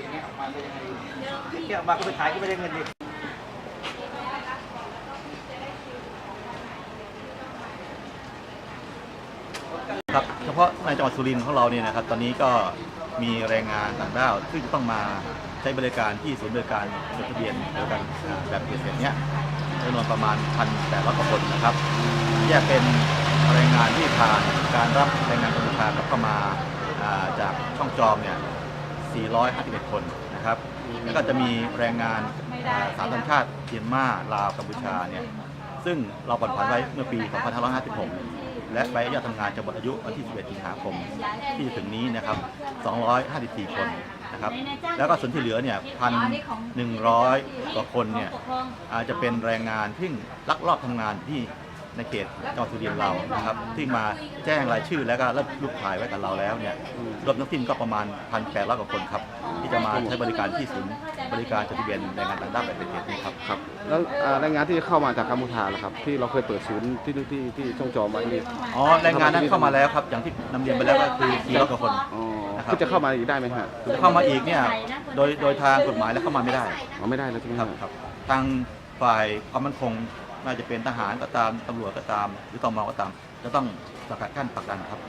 เอามาก็ไปขายก็ไม่ได้เงินดิครับเฉพาะในจังหวัดสุรินทร์ของเราเนี่ยนะครับตอนนี้ก็มีแรงงานต่างด้าวซึ่งจะต้องมาใช้บริการที่ศูนย์บริการจดทะเบียนเดียวกันแบบเกษตรเนี้ยจำนวนประมาณพันแปดร้อยกว่าคนนะครับแยกเป็นแรงงานที่ผ่านการรับแรงงานกัมพูชากลับเข้ามาอ่าจากช่องจอมเนี่ย 451 คนนะครับ แล้วก็จะมีแรงงานอ่าสามสัญชาติเมียนมาลาวกัมพูชาเนี่ยซึ่งเราผ่อนผันไว้เมื่อปี 2556 และใบอนุญาตทำงานจะหมดอายุวันที่ 11 สิงหาคมที่จะถึงนี้นะครับ 254 คนนะครับ แล้วก็ส่วนที่เหลือเนี่ย 1,100 กว่าคนเนี่ยอาจจะเป็นแรงงานที่ลักลอบทำงานที่ ในเขตจังหวัดสุรินทร์เรานะครับที่มาแจ้งรายชื่อแล้วก็รับรูปถ่ายไว้กับเราแล้วเนี่ยรวมทั้งสิ้นก็ประมาณ1,800กว่าคนครับที่จะมาใช้บริการที่ศูนย์บริการจดทะเบียนแรงงานต่างด้าวแบบเป็นเขตนี้ครับครับแล้วอ่าแรงงานที่เข้ามาจากกัมพูชาล่ะครับ ที่เราเคยเปิดศูนย์ที่ที่ที่ช่องจอมไว้นี่อ๋อแรงงานนั้นเข้ามาแล้วครับอย่างที่นำเรียนไปแล้วก็คือ400กว่าคน อ๋อนะครับ คือจะเข้ามาอีกได้ไหมฮะเข้ามาอีกเนี่ยโดยโดยทางกฎหมายแล้วเข้ามาไม่ได้อ๋อไม่ได้แล้วใช่ไหมครับฮะครับทางฝ่ายความมั่นคง น่าจะเป็นทหารก็ตามตำรวจก็ตาม หรือตมก็ตาม จะต้องสกัดกั้นปักดันครับ